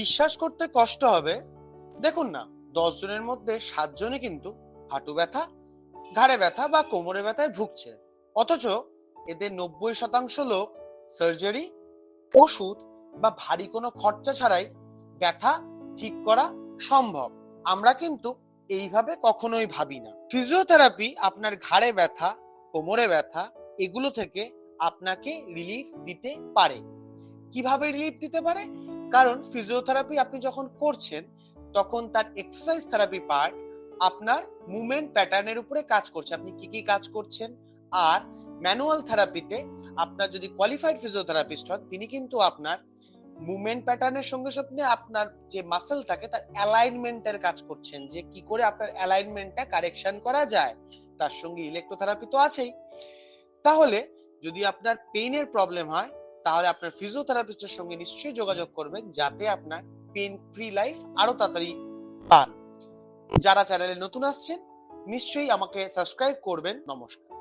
বিশ্বাস করতে কষ্ট হবে? দেখুন না, দশ জনের মধ্যে সাতজনই কিন্তু হাঁটু ব্যথা, ঘাড়ে ব্যথা বা কোমরে ব্যথায় ভুগছে। অথচ এদের নব্বই শতাংশ লোক সার্জারি, ওষুধ বা ভারী কোনো খরচা ছাড়াই ব্যথা ঠিক করা সম্ভব। আমরা কিন্তু এইভাবে কখনোই ভাবি না। ফিজিওথেরাপি আপনার ঘাড়ে ব্যথা, কোমরে ব্যথা, এগুলো থেকে আপনাকে রিলিফ দিতে পারে। কীভাবে রিলিফ দিতে পারে? কারণ ফিজিওথেরাপি আপনি যখন করছেন, তখন তার এক্সারসাইজ থেরাপি পার্ট আপনার মুভমেন্ট প্যাটার্নের উপরে কাজ করছে। আপনি কি কি কাজ করছেন? আর ম্যানুয়াল থেরাপিতে আপনার যদি কোয়ালিফাইড ফিজিওথেরাপিস্ট হন, তিনি কিন্তু আপনার মুভমেন্ট প্যাটার্নের সঙ্গে সঙ্গে আপনার যে মাসেল থাকে, তার অ্যালাইনমেন্টের কাজ করছেন। যে কি করে আপনার অ্যালাইনমেন্টটা কারেকশন করা যায়, তার সঙ্গে ইলেকট্রোথেরাপি তো আছেই। তাহলে যদি আপনার পেইনের প্রবলেম হয় তাহলে আপনার ফিজিওথেরাপিস্টের সঙ্গে নিশ্চয়ই যোগাযোগ করবেন যাতে আপনার পেন ফ্রি লাইফ আরও তাড়াতাড়ি পান। যারা চ্যানেলে নতুন আসছেন, নিশ্চয়ই আমাকে সাবস্ক্রাইব করবেন। নমস্কার।